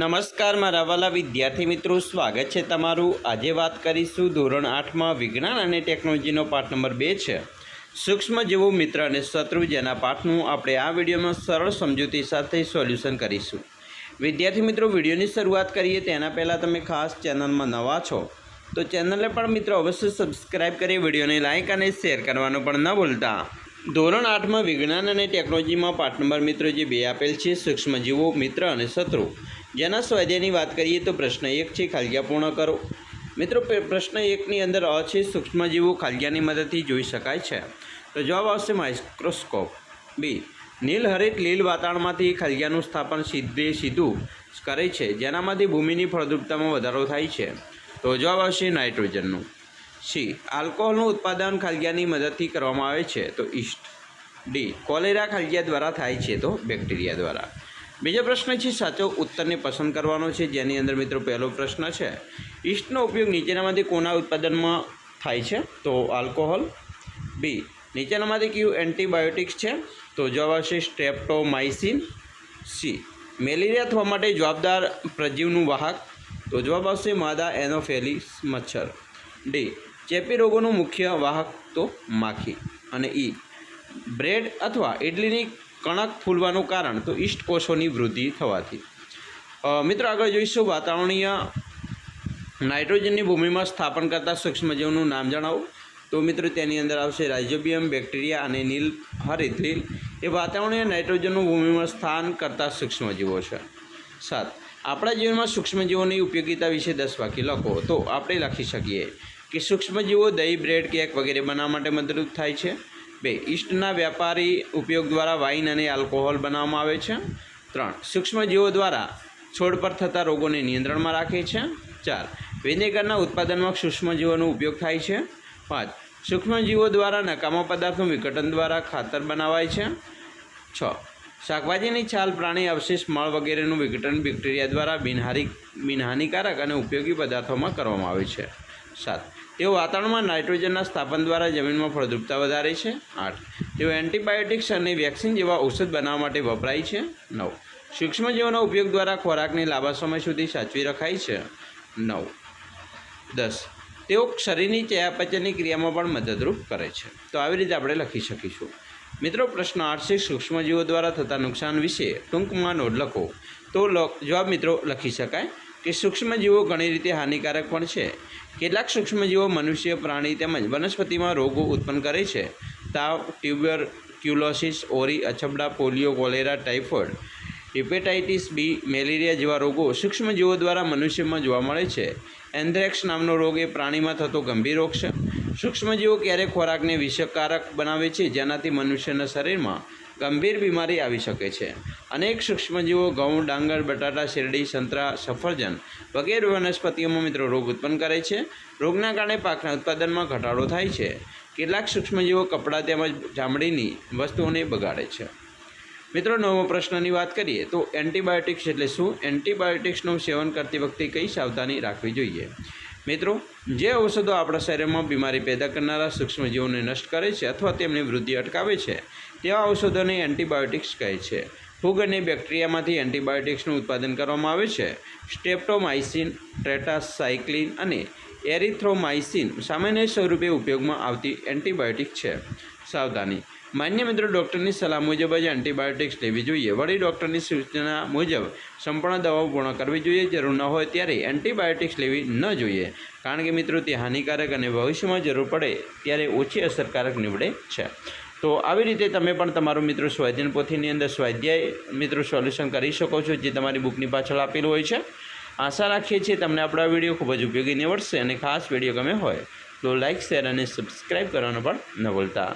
નમસ્કાર, મારા વાલા વિદ્યાર્થી મિત્રો. સ્વાગત છે તમારું. આજે વાત કરીશું ધોરણ આઠમાં વિજ્ઞાન અને ટેકનોલોજીનો પાઠ નંબર બે છે. સૂક્ષ્મ જેવો, મિત્ર અને શત્રુ જેના પાઠનું આપણે આ વિડીયોમાં સરળ સમજૂતી સાથે સોલ્યુશન કરીશું. વિદ્યાર્થી મિત્રો, વિડીયોની શરૂઆત કરીએ. તેના પહેલાં તમે ખાસ ચેનલમાં નવા છો, તો ચેનલને પણ મિત્રો અવશ્ય સબસ્ક્રાઈબ કરી વિડીયોને લાઇક અને શેર કરવાનું પણ ન ભૂલતા. ધોરણ આઠમાં વિજ્ઞાન અને ટેકનોલોજીમાં પાઠ નંબર મિત્રો જે બે આપેલ છે સૂક્ષ્મજીવો મિત્ર અને શત્રુ. જેના સ્વાધ્યાયની વાત કરીએ તો પ્રશ્ન એક છે ખાલિયા પૂર્ણ કરો. મિત્રો પ્રશ્ન એકની અંદર અ છે સૂક્ષ્મજીવો ખાલિયાની મદદથી જોઈ શકાય છે. તો જવાબ આવશે માઇક્રોસ્કોપ. બી નીલહરિત લીલ વાતાવરણમાંથી ખાલિયાનું સ્થાપન સીધે સીધું કરે છે. જેનામાંથી ભૂમિની ફળદ્રુપતામાં વધારો થાય છે. તો જવાબ આવશે નાઇટ્રોજનનું. સી, આલ્કોહોલનું ઉત્પાદન ખાલિયાની મદદથી કરવામાં આવે છે. તો ઈસ્ટ. ડી, કોલેરા ખાલિયા દ્વારા થાય છે તો બેક્ટેરિયા દ્વારા. બીજો પ્રશ્ન છે, સાચો ઉત્તરને પસંદ કરવાનો છે, જેની અંદર મિત્રો પહેલો પ્રશ્ન છે, ઈસ્ટનો ઉપયોગ નીચેનામાંથી કોના ઉત્પાદનમાં થાય છે? તો આલ્કોહોલ. બી, નીચેનામાંથી કયું એન્ટીબાયોટિક્સ છે? તો જવાબ આવશે સ્ટ્રેપ્ટોમાઇસિન સી, મેલેરિયા થવા માટે જવાબદાર પ્રજીવનું વાહક. તો જવાબ આવશે માદા એનોફેલિસ મચ્છર. ડી, ચેપી રોગોનું મુખ્ય વાહક તો માખી. અને ઈ, બ્રેડ અથવા ઇડલીની કણક ફૂલવાનું કારણ તો ઈસ્ટ કોષોની વૃદ્ધિ થવાથી. મિત્રો આગળ જોઈશું વાતાવરણીય નાઇટ્રોજનની ભૂમિમાં સ્થાપન કરતા સૂક્ષ્મજીવોનું નામ જણાવો. તો મિત્રો તેની અંદર આવશે રાઇઝોબિયમ, બેક્ટેરિયા અને નીલ હરિત લીલ. એ વાતાવરણીય નાઇટ્રોજનનું ભૂમિમાં સ્થાન કરતા સૂક્ષ્મજીવો છે. સાત. આપણા જીવનમાં સૂક્ષ્મજીવોની ઉપયોગિતા વિશે દસ વાક્ય લખો. તો આપણે લખી શકીએ કે સૂક્ષ્મજીવો દહીં, બ્રેડ, કેક વગેરે બનાવવા માટે મદદરૂપ થાય છે. બે, ઈસ્ટના વ્યાપારી ઉપયોગ દ્વારા વાઇન અને આલ્કોહોલ બનાવવામાં આવે છે. ત્રણ સૂક્ષ્મજીવો દ્વારા છોડ પર થતા રોગોને નિયંત્રણમાં રાખે છે. ચાર, વિનેગરના ઉત્પાદનમાં સૂક્ષ્મજીવોનો ઉપયોગ થાય છે. પાંચ સૂક્ષ્મજીવો દ્વારા નકામા પદાર્થનું વિઘટન દ્વારા ખાતર બનાવાય છે. છ, શાકભાજીની છાલ, પ્રાણી, અવશેષ, મળ વગેરેનું વિઘટન બેક્ટેરિયા દ્વારા બિનહારી, બિનહાનિકારક અને ઉપયોગી પદાર્થોમાં કરવામાં આવે છે. સાત તેઓ વાતાવરણમાં નાઇટ્રોજનના સ્થાપન દ્વારા જમીનમાં ફળદ્રુપતા વધારે છે. આઠ. તેઓ એન્ટીબાયોટિક્સ અને વેક્સિન જેવા ઔષધ બનાવવા માટે વપરાય છે. નવ. સૂક્ષ્મજીવોના ઉપયોગ દ્વારા ખોરાકને લાંબા સમય સુધી સાચવી રખાય છે. નવ. દસ. તેઓ શરીરની ચયાપચયની ક્રિયામાં પણ મદદરૂપ કરે છે. તો આવી રીતે આપણે લખી શકીશું. મિત્રો, પ્રશ્ન આઠ સૂક્ષ્મજીવો દ્વારા થતા નુકસાન વિશે ટૂંકમાં નોંધ લખો. તો જવાબ મિત્રો લખી શકાય કે સૂક્ષ્મજીવો ઘણી રીતે હાનિકારક પણ છે. કેટલાક સૂક્ષ્મજીવો મનુષ્ય, પ્રાણી તેમજ વનસ્પતિમાં રોગો ઉત્પન્ન કરે છે. તાવ, ટ્યુબર, ક્યુલોસિસ, ઓરી, અછબડા, polio, cholera typhoid hepatitis B malaria જેવા રોગો સૂક્ષ્મજીવો દ્વારા મનુષ્યમાં જોવા મળે છે. એન્થ્રેક્સ નામનો રોગ એ પ્રાણીમાં થતો ગંભીર રોગ છે. સૂક્ષ્મજીવો ક્યારેક ખોરાકને વિષકારક બનાવે છે, જેનાથી મનુષ્યના શરીરમાં ગંભીર બીમારી આવી શકે છે. અનેક સૂક્ષ્મજીવો ઘઉં, ડાંગર, બટાટા, શેરડી, સંતરા, સફરજન વગેરે વનસ્પતિઓમાં મિત્રો રોગ ઉત્પન્ન કરે છે. રોગના કારણે પાકના ઉત્પાદનમાં ઘટાડો થાય છે. કેટલાક સૂક્ષ્મજીવો કપડાં તેમજ ચામડીની વસ્તુઓને બગાડે છે. મિત્રો નવમો પ્રશ્નની વાત કરીએ તો એન્ટીબાયોટિક્સ એટલે શું? એન્ટીબાયોટિક્સનું સેવન કરતી વખતે કઈ સાવધાની રાખવી જોઈએ? મિત્રો, જે ઔષધો આપણા શરીરમાં બીમારી પેદા કરનારા સૂક્ષ્મજીવોને નષ્ટ કરે છે અથવા તેમની વૃદ્ધિ અટકાવે છે, તેવા ઔષધોને એન્ટીબાયોટિક્સ કહે છે. ફૂગ અને બેક્ટેરિયામાંથી એન્ટીબાયોટિક્સનું ઉત્પાદન કરવામાં આવે છે. સ્ટેપ્ટોમાઇસિન ટ્રેટાસાયક્લિન અને એરિથ્રોમાઇસિન સામાન્ય સ્વરૂપે ઉપયોગમાં આવતી એન્ટીબાયોટિક છે. સાવધાની. માન્ય મિત્રો, ડૉક્ટરની સલાહ મુજબ જ એન્ટીબાયોટિક્સ લેવી જોઈએ. વળી ડૉક્ટરની સૂચના મુજબ સંપૂર્ણ દવાઓ પૂર્ણ કરવી જોઈએ. જરૂર ન હોય ત્યારે એન્ટીબાયોટિક્સ લેવી ન જોઈએ. કારણ કે મિત્રો, તે હાનિકારક અને ભવિષ્યમાં જરૂર પડે ત્યારે ઓછી અસરકારક નીવડે છે. તો આવી રીતે તમે પણ તમારું મિત્રો સ્વાધ્યાયન પોથીની અંદર સ્વાધ્યાય મિત્રો સોલ્યુશન કરી શકો છો જે તમારી બુકની પાછળ આપેલું હોય છે. આશા રાખીએ છીએ તમને આપણો આ વીડિયો ખૂબ જ ઉપયોગી નીવડશે અને ખાસ વીડિયો ગમે હોય તો લાઇક શેર અને સબસ્ક્રાઈબ કરવાનું પણ ન ભૂલતા.